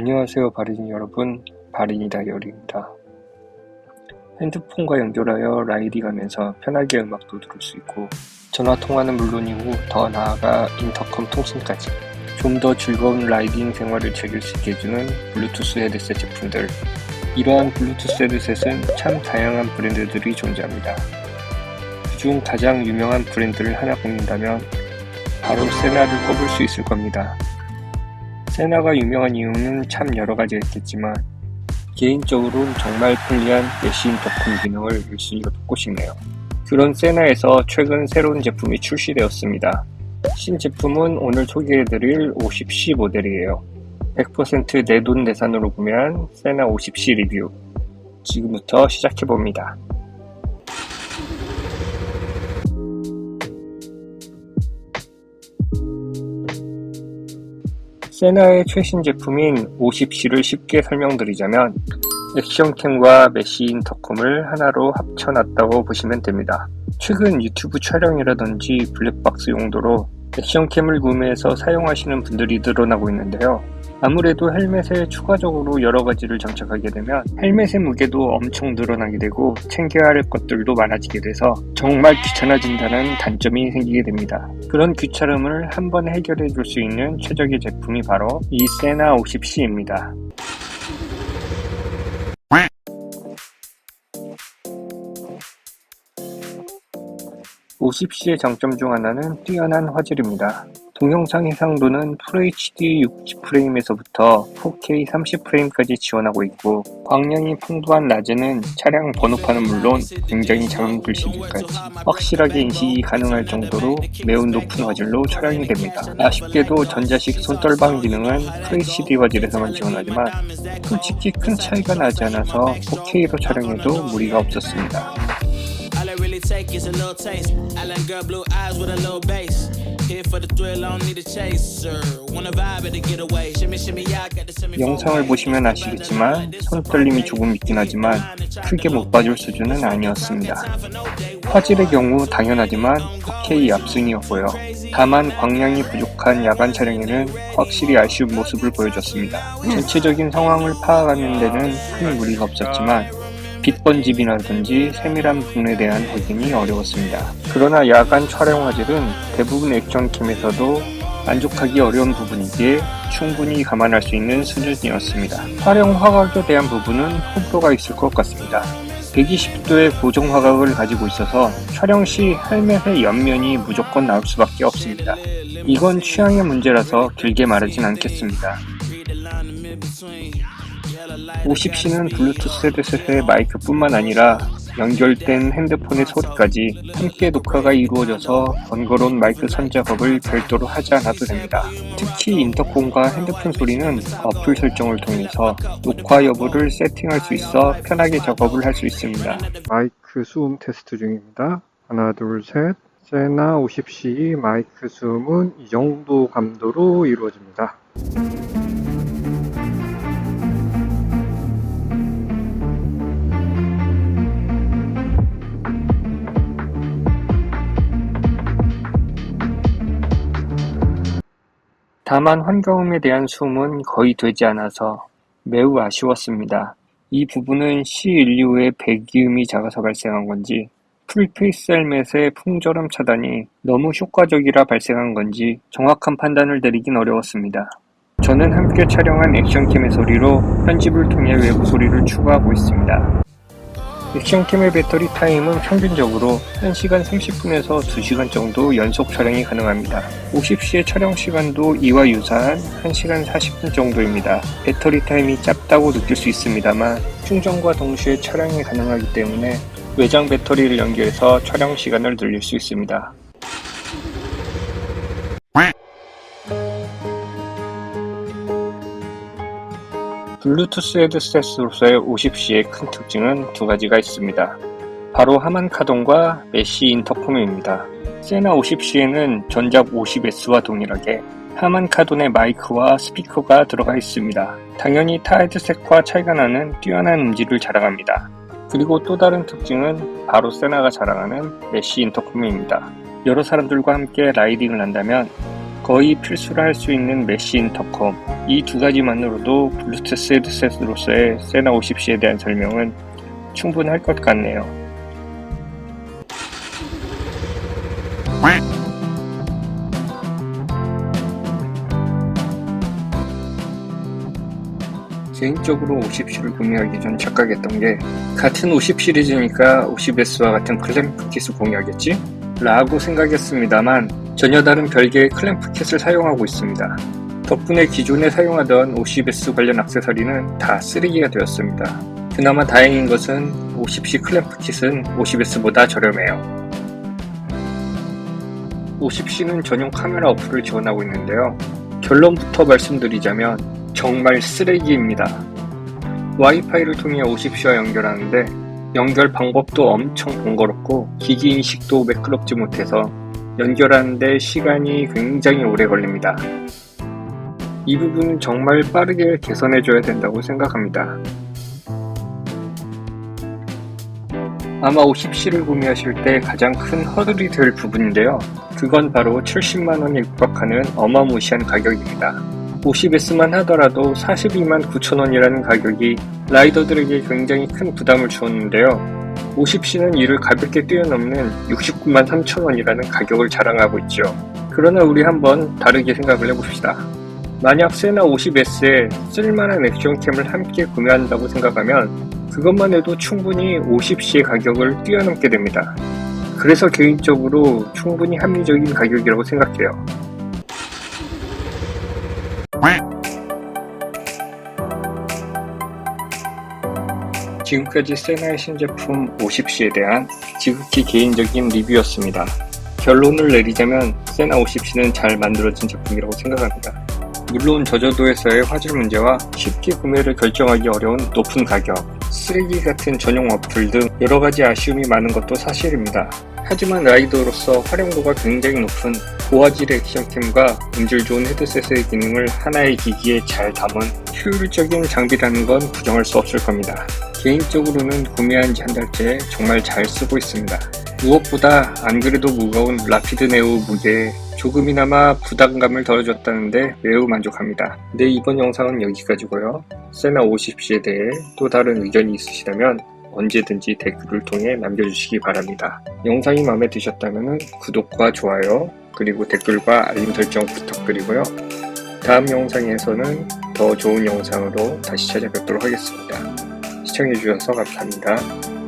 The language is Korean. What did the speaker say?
안녕하세요 바린이 여러분. 바린이다 열입니다. 핸드폰과 연결하여 라이딩하면서 편하게 음악도 들을 수 있고 전화 통화는 물론이고 더 나아가 인터컴 통신까지 좀 더 즐거운 라이딩 생활을 즐길 수 있게 해주는 블루투스 헤드셋 제품들. 이러한 블루투스 헤드셋은 참 다양한 브랜드들이 존재합니다. 그중 가장 유명한 브랜드를 하나 꼽는다면 바로 세나를 꼽을 수 있을 겁니다 세나가 유명한 이유는 참 여러 가지가 있겠지만 개인적으로는 정말 편리한 메시 인터콤 기능을 1순위로 뽑고 싶네요. 그런 세나에서 최근 새로운 제품이 출시되었습니다. 신제품은 오늘 소개해드릴 50C 모델이에요. 100% 내 돈 내산으로 구매한 세나 50C 리뷰. 지금부터 시작해봅니다. 세나의 최신 제품인 50C를 쉽게 설명드리자면 액션캠과 메시 인터컴을 하나로 합쳐놨다고 보시면 됩니다. 최근 유튜브 촬영이라든지 블랙박스 용도로 액션캠을 구매해서 사용하시는 분들이 늘어나고 있는데요. 아무래도 헬멧에 추가적으로 여러 가지를 장착하게 되면 헬멧의 무게도 엄청 늘어나게 되고 챙겨야 할 것들도 많아지게 돼서 정말 귀찮아진다는 단점이 생기게 됩니다. 그런 귀찮음을 한 번에 해결해 줄 수 있는 최적의 제품이 바로 이 세나 50C입니다. (50C의) 장점 중 하나는 뛰어난 화질입니다. 동영상 해상도는 FHD 60프레임에서부터 4K 30프레임까지 지원하고 있고 광량이 풍부한 낮에는 차량 번호판은 물론 굉장히 작은 글씨들까지 확실하게 인식이 가능할 정도로 매우 높은 화질로 촬영이 됩니다. 아쉽게도 전자식 손떨방 기능은 FHD 화질에서만 지원하지만 솔직히 큰 차이가 나지 않아서 4K로 촬영해도 무리가 없었습니다. Really take is a little taste. Island girl, blue eyes with a little bass. Here for the thrill, I don't need a chaser. Wanna vibe it to get away. Shimmy, shimmy, yeah, I got the shimmy. 영상을 보시면 아시겠지만 손떨림이 조금 있긴 하지만 크게 못 봐줄 수준은 아니었습니다. 화질의 경우 당연하지만 4K 압승이었고요. 다만 광량이 부족한 야간 촬영에는 확실히 아쉬운 모습을 보여줬습니다. 전체적인 상황을 파악하는 데는 큰 무리가 없었지만 빛 번짐이라든지 세밀한 부분에 대한 확인이 어려웠습니다. 그러나 야간 촬영 화질은 대부분 액션캠에서도 만족하기 어려운 부분이기에 충분히 감안할 수 있는 수준이었습니다. 촬영 화각에 대한 부분은 호불호가 있을 것 같습니다. 120도의 고정 화각을 가지고 있어서 촬영 시 헬멧의 옆면이 무조건 나올 수밖에 없습니다. 이건 취향의 문제라서 길게 말하진 않겠습니다. 50C는 블루투스 헤드셋의 마이크뿐만 아니라 연결된 핸드폰의 소리까지 함께 녹화가 이루어져서 번거로운 마이크 선 작업을 별도로 하지 않아도 됩니다. 특히 인터콤과 핸드폰 소리는 어플 설정을 통해서 녹화 여부를 세팅할 수 있어 편하게 작업을 할 수 있습니다. 마이크 수음 테스트 중입니다. 하나, 둘, 셋. 세나 50C 마이크 수음은 이 정도 감도로 이루어집니다. 다만 환경음에 대한 수음은 거의 되지 않아서 매우 아쉬웠습니다. 이 부분은 C12의 배기음이 작아서 발생한 건지 풀페이스 헬멧의 풍절음 차단이 너무 효과적이라 발생한 건지 정확한 판단을 내리긴 어려웠습니다. 저는 함께 촬영한 액션캠의 소리로 편집을 통해 외부 소리를 추가하고 있습니다. 액션캠의 배터리 타임은 평균적으로 1시간 30분에서 2시간 정도 연속 촬영이 가능합니다. 50C의 촬영 시간도 이와 유사한 1시간 40분 정도입니다. 배터리 타임이 짧다고 느낄 수 있습니다만 충전과 동시에 촬영이 가능하기 때문에 외장 배터리를 연결해서 촬영 시간을 늘릴 수 있습니다. 블루투스 헤드셋으로서의 50C의 큰 특징은 두 가지가 있습니다. 바로 하만 카동과 메시 인터콤입니다. 세나 50C에는 전작 50S와 동일하게 하만 카돈의 마이크와 스피커가 들어가 있습니다. 당연히 타 헤드셋과 차이가 나는 뛰어난 음질을 자랑합니다. 그리고 또 다른 특징은 바로 세나가 자랑하는 메시 인터콤입니다. 여러 사람들과 함께 라이딩을 한다면 거의 필수로 할수 있는 메시 인터컴 이 두 가지만으로도 블루투스 헤드셋으로서의 세나 50C에 대한 설명은 충분할 것 같네요. 개인적으로 50C를 구매하기 전 착각했던 게 같은 50 시리즈니까 50S와 같은 클램프 킷을 공유하겠지? 라고 생각했습니다만 전혀 다른 별개의 클램프 킷을 사용하고 있습니다. 덕분에 기존에 사용하던 50S 관련 액세서리는 다 쓰레기가 되었습니다. 그나마 다행인 것은 50C 클램프 킷은 50S보다 저렴해요. 50C는 전용 카메라 어플을 지원하고 있는데요. 결론부터 말씀드리자면 정말 쓰레기입니다. 와이파이를 통해 50C와 연결하는데 연결 방법도 엄청 번거롭고 기기 인식도 매끄럽지 못해서 연결하는데 시간이 굉장히 오래 걸립니다. 이 부분은 정말 빠르게 개선해줘야 된다고 생각합니다. 아마 50C를 구매하실 때 가장 큰 허들이 될 부분인데요. 그건 바로 70만원에 육박하는 어마무시한 가격입니다. 50S만 하더라도 42만 9천원이라는 가격이 라이더들에게 굉장히 큰 부담을 주었는데요. 50C는 이를 가볍게 뛰어넘는 69만 3천원이라는 가격을 자랑하고 있죠. 그러나 우리 한번 다르게 생각을 해봅시다. 만약 세나 50S에 쓸만한 액션캠을 함께 구매한다고 생각하면 그것만 해도 충분히 50C의 가격을 뛰어넘게 됩니다. 그래서 개인적으로 충분히 합리적인 가격이라고 생각해요. 지금까지 세나의 신제품 50C에 대한 지극히 개인적인 리뷰였습니다. 결론을 내리자면 세나 50C는 잘 만들어진 제품이라고 생각합니다. 물론 저저도에서의 화질 문제와 쉽게 구매를 결정하기 어려운 높은 가격, 쓰레기 같은 전용 어플 등 여러 가지 아쉬움이 많은 것도 사실입니다. 하지만 라이더로서 활용도가 굉장히 높은 고화질 액션캠과 음질 좋은 헤드셋의 기능을 하나의 기기에 잘 담은 효율적인 장비라는 건 부정할 수 없을 겁니다. 개인적으로는 구매한 지 한 달째 정말 잘 쓰고 있습니다. 무엇보다 안 그래도 무거운 라피드 네오 무게에 조금이나마 부담감을 덜어줬다는데 매우 만족합니다. 네, 이번 영상은 여기까지고요. 세나 50C에 대해 또 다른 의견이 있으시다면 언제든지 댓글을 통해 남겨주시기 바랍니다. 영상이 마음에 드셨다면 구독과 좋아요, 그리고 댓글과 알림 설정 부탁드리고요. 다음 영상에서는 더 좋은 영상으로 다시 찾아뵙도록 하겠습니다. 시청해주셔서 감사합니다.